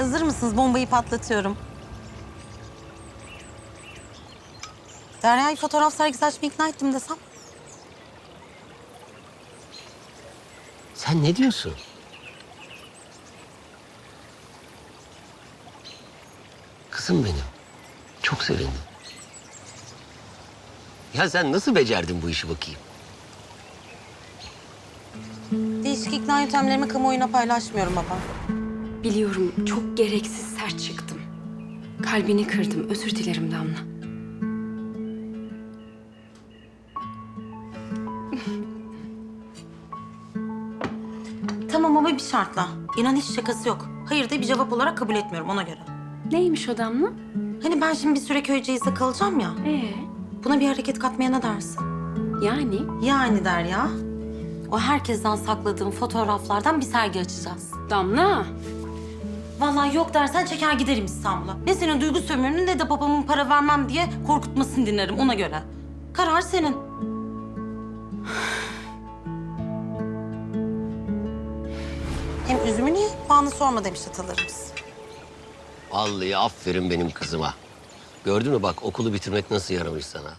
Hazır mısınız? Bombayı patlatıyorum. Derya'yı fotoğraf sergisi açmaya ikna ettim desem. Sen ne diyorsun? Kızım benim. Çok sevindim. Ya sen nasıl becerdin bu işi bakayım? Değişik ikna yöntemlerimi kamuoyuna paylaşmıyorum baba. Biliyorum çok gereksiz sert çıktım. Kalbini kırdım. Özür dilerim Damla. Tamam ama bir şartla. İnan hiç şakası yok. Hayır de bir cevap olarak kabul etmiyorum ona göre. Neymiş o Damla? Hani ben şimdi bir süre köyceğizde kalacağım ya. Ee, Buna bir hareket katmaya ne dersin? yani Yani Derya. O herkesten sakladığım fotoğraflardan bir sergi açacağız. Damla. Vallahi yok dersen çeker giderim İstanbul'a. Ne senin duygu sömürünü ne de babamın para vermem diye korkutmasını dinlerim ona göre. Karar senin. Hem üzümü niye puanı sorma demiş atalarımız. Vallahi aferin benim kızıma. Gördün mü bak okulu bitirmek nasıl yaramış sana.